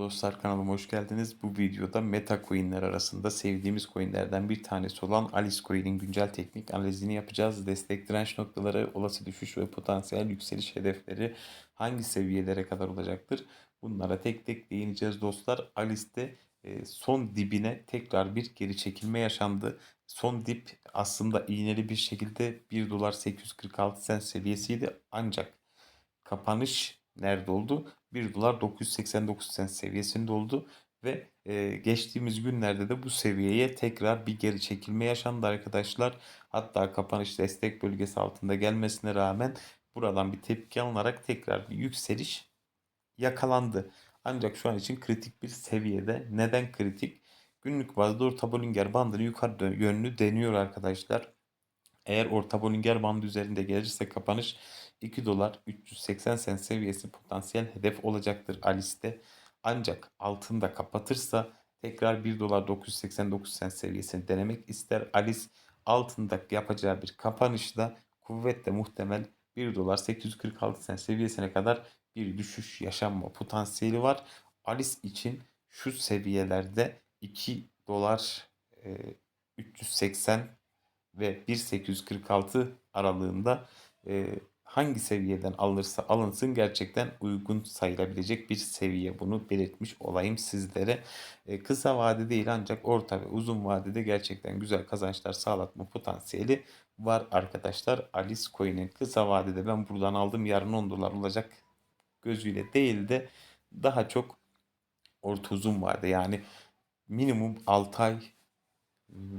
dostlar kanalıma hoş geldiniz. Bu videoda meta coinler arasında sevdiğimiz coinlerden bir tanesi olan Alice Coin'in güncel teknik analizini yapacağız. Destek direnç noktaları, olası düşüş ve potansiyel yükseliş hedefleri hangi seviyelere kadar olacaktır? Bunlara tek tek değineceğiz dostlar. Alice'de e, son dibine tekrar bir geri çekilme yaşandı. Son dip aslında iğneli bir şekilde 1 dolar 846 sen seviyesiydi ancak kapanış nerede oldu? 1 dolar 989 sent seviyesinde oldu ve e, geçtiğimiz günlerde de bu seviyeye tekrar bir geri çekilme yaşandı arkadaşlar. Hatta kapanış destek bölgesi altında gelmesine rağmen buradan bir tepki alınarak tekrar bir yükseliş yakalandı. Ancak şu an için kritik bir seviyede. Neden kritik? Günlük bazda orta Bollinger bandını yukarı yönlü deniyor arkadaşlar. Eğer orta Bollinger bandı üzerinde gelirse kapanış 2 dolar 380 sent seviyesi potansiyel hedef olacaktır Alice'de. Ancak altında kapatırsa tekrar 1 dolar 989 sent seviyesini denemek ister. Alice altında yapacağı bir kapanışla kuvvetle muhtemel 1 dolar 846 sent seviyesine kadar bir düşüş yaşanma potansiyeli var. Alice için şu seviyelerde 2 dolar 380 ve 1.846 aralığında e, hangi seviyeden alırsa alınsın gerçekten uygun sayılabilecek bir seviye. Bunu belirtmiş olayım sizlere. E, kısa vade değil ancak orta ve uzun vadede gerçekten güzel kazançlar sağlatma potansiyeli var arkadaşlar. Alice Coin'in kısa vadede ben buradan aldım yarın 10 dolar olacak gözüyle değil de daha çok orta uzun vade yani minimum 6 ay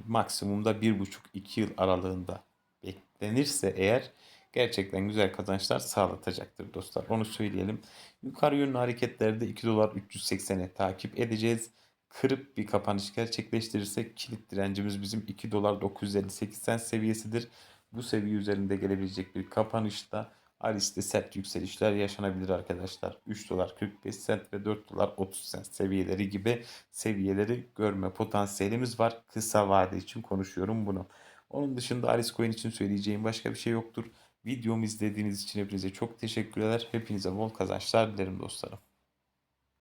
maksimumda 1,5-2 yıl aralığında beklenirse eğer gerçekten güzel kazançlar sağlatacaktır dostlar. Onu söyleyelim. Yukarı yönlü hareketlerde 2 dolar 380'e takip edeceğiz. Kırıp bir kapanış gerçekleştirirsek kilit direncimiz bizim 2 dolar 958 sent seviyesidir. Bu seviye üzerinde gelebilecek bir kapanışta Alice'de sert yükselişler yaşanabilir arkadaşlar. 3 dolar 45 sent ve 4 dolar 30 sent seviyeleri gibi seviyeleri görme potansiyelimiz var. Kısa vade için konuşuyorum bunu. Onun dışında Alice Coin için söyleyeceğim başka bir şey yoktur. Videomu izlediğiniz için hepinize çok teşekkürler. Hepinize bol kazançlar dilerim dostlarım.